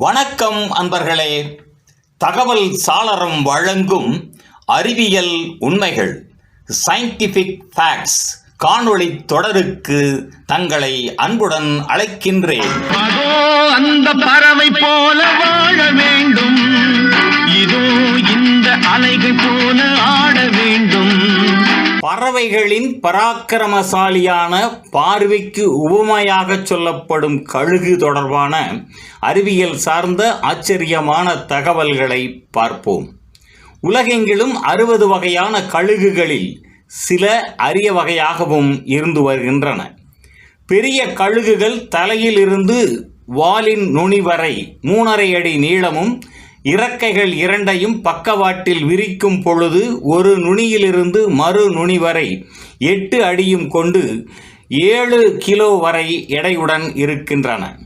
வணக்கம் அன்பர்களே. தகவல் சாளரம் வழங்கும் அறிவியல் உண்மைகள் சயின்டிஃபிக் ஃபேக்ட்ஸ் காணொளி தொடருக்கு தங்களை அன்புடன் அழைக்கின்றேன். அந்த பறவை போல வாழ வேண்டும். பறவைகளின் பராக்கிரமசாலியான பார்வைக்கு உபமையாக சொல்லப்படும் கழுகு தொடர்பான அறிவியல் சார்ந்த ஆச்சரியமான தகவல்களை பார்ப்போம். உலகெங்கிலும் அறுபது வகையான கழுகுகளில் சில அரிய வகையாகவும் இருந்து வருகின்றன. பெரிய கழுகுகள் தலையிலிருந்து வாலின் நுனி வரை மூணரை அடி நீளமும் இறக்கைகள் இரண்டையும் பக்கவாட்டில் விரிக்கும் பொழுது ஒரு நுனியிலிருந்து மறு நுனி வரை எட்டு அடியும் கொண்டு ஏழு கிலோ வரை எடையுடன் இருக்கின்றன.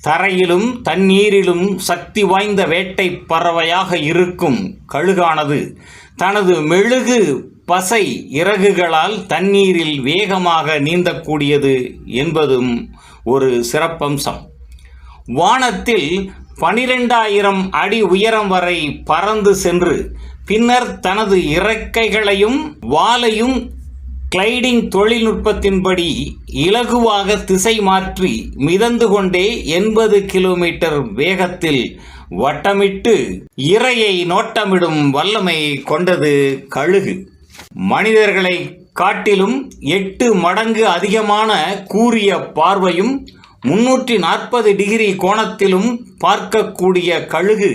தரையிலும் தண்ணீரிலும் சக்தி வாய்ந்த வேட்டை பறவையாக இருக்கும் கழுகானது தனது மெழுகு பசை இறகுகளால் தண்ணீரில் வேகமாக நீந்தக்கூடியது என்பதும் ஒரு சிறப்பம்சம். வானத்தில் பனிரெண்டாயிரம் அடி உயரம் வரை பறந்து சென்று பின்னர் தனது இறக்கைகளையும் வாலையும் கிளைடிங் தொழில்நுட்பத்தின்படி இலகுவாக திசை மாற்றி மிதந்து கொண்டே எண்பது கிலோமீட்டர் வேகத்தில் வட்டமிட்டு இரையை நோட்டமிடும் வல்லமை கொண்டது கழுகு. மனிதர்களை காட்டிலும் எட்டு மடங்கு அதிகமான கூரிய பார்வையும் முன்னூற்றி நாற்பது டிகிரி கோணத்திலும் பார்க்கக்கூடிய கழுகு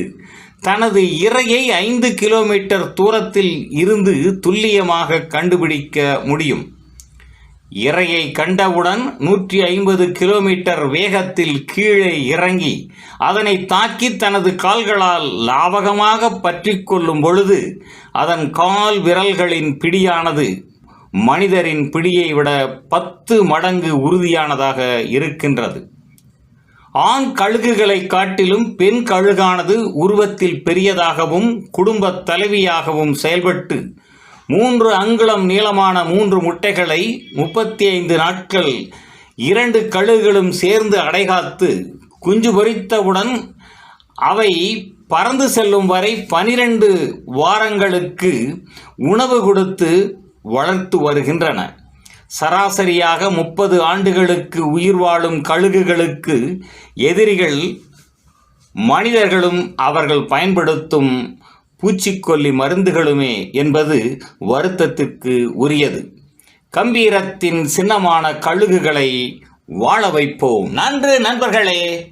தனது இரையை ஐந்து கிலோமீட்டர் தூரத்தில் இருந்து துல்லியமாக கண்டுபிடிக்க முடியும். இரையை கண்டவுடன் நூற்றி ஐம்பது கிலோமீட்டர் வேகத்தில் கீழே இறங்கி அதனை தாக்கி தனது கால்களால் லாவகமாக பற்றி கொள்ளும் பொழுது அதன் கால் விரல்களின் பிடியானது மனிதரின் பிடியை விட பத்து மடங்கு உறுதியானதாக இருக்கின்றது. ஆண் கழுகுகளை காட்டிலும் பெண் கழுகானது உருவத்தில் பெரியதாகவும் குடும்பத் தலைவியாகவும் செயல்பட்டு மூன்று அங்குளம் நீளமான மூன்று முட்டைகளை முப்பத்தி ஐந்து நாட்கள் இரண்டு கழுகுகளும் சேர்ந்து அடைகாத்து குஞ்சு பொரித்தவுடன் அவை பறந்து செல்லும் வரை பனிரெண்டு வாரங்களுக்கு உணவு கொடுத்து வளர்த்து வருகின்றன. சராசரியாக முப்பது ஆண்டுகளுக்கு உயிர் வாழும் கழுகுகளுக்கு எதிரிகள் மனிதர்களும் அவர்கள் பயன்படுத்தும் பூச்சிக்கொல்லி மருந்துகளுமே என்பது வருத்தத்திற்கு உரியது. கம்பீரத்தின் சின்னமான கழுகுகளை வாழ வைப்போம். நன்று நண்பர்களே!